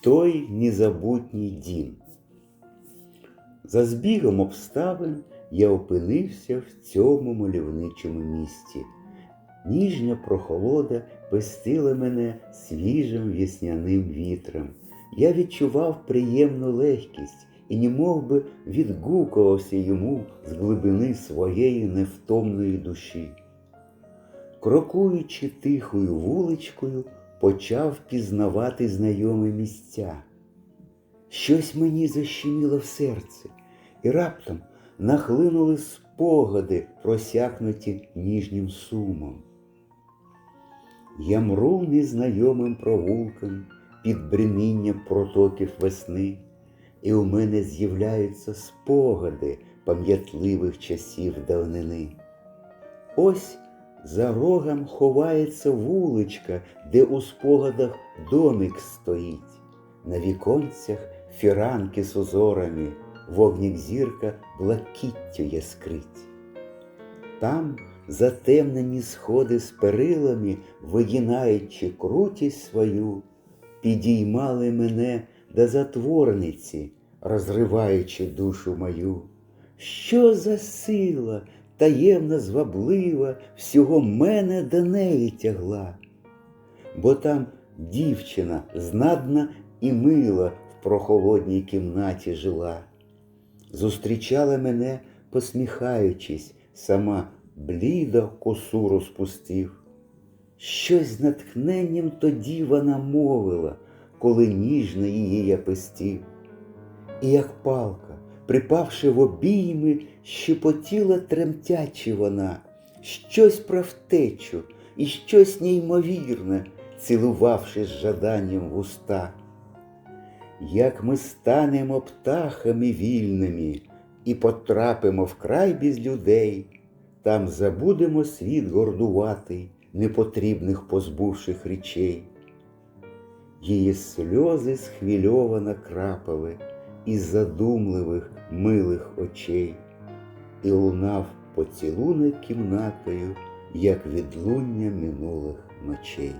той незабутній дім. За збігом обставин я опинився в цьому мальовничому місті. Ніжня прохолода пестила мене свіжим весняним вітром. Я відчував приємну легкість і немов би відгукувався йому з глибини своєї невтомної душі. Крокуючи тихою вуличкою, почав пізнавати знайомі місця. Щось мені защеміло в серці, і раптом нахлинули спогади, просякнуті ніжнім сумом. Я мру незнайомим провулком під бремінням протоків весни, і у мене з'являються спогади пам'ятливих часів давнини. Ось за рогом ховається вуличка, де у спогадах домик стоїть, на віконцях фіранки з узорами, вогнік зірка блакиттю яскрить. Там затемнені сходи з перилами, вигинаючи крутість свою, підіймали мене до затворниці, розриваючи душу мою. Що за сила, таємна, зваблива, всього мене до неї тягла? Бо там дівчина знадна і мила в прохолодній кімнаті жила, зустрічала мене, посміхаючись, сама блідо косу розпустив. Щось натхненням тоді вона мовила, коли ніжно її я пестів. І як палка, припавши в обійми, щепотіла тремтячи вона, щось про втечу і щось неймовірне, цілувавши з жаданням в уста. Як ми станемо птахами вільними і потрапимо в край без людей, там забудемо світ гордуватий, непотрібних позбувших речей. Її сльози схвильовано крапали із задумливих милих очей, і лунав поцілунок кімнатою, як відлуння минулих ночей.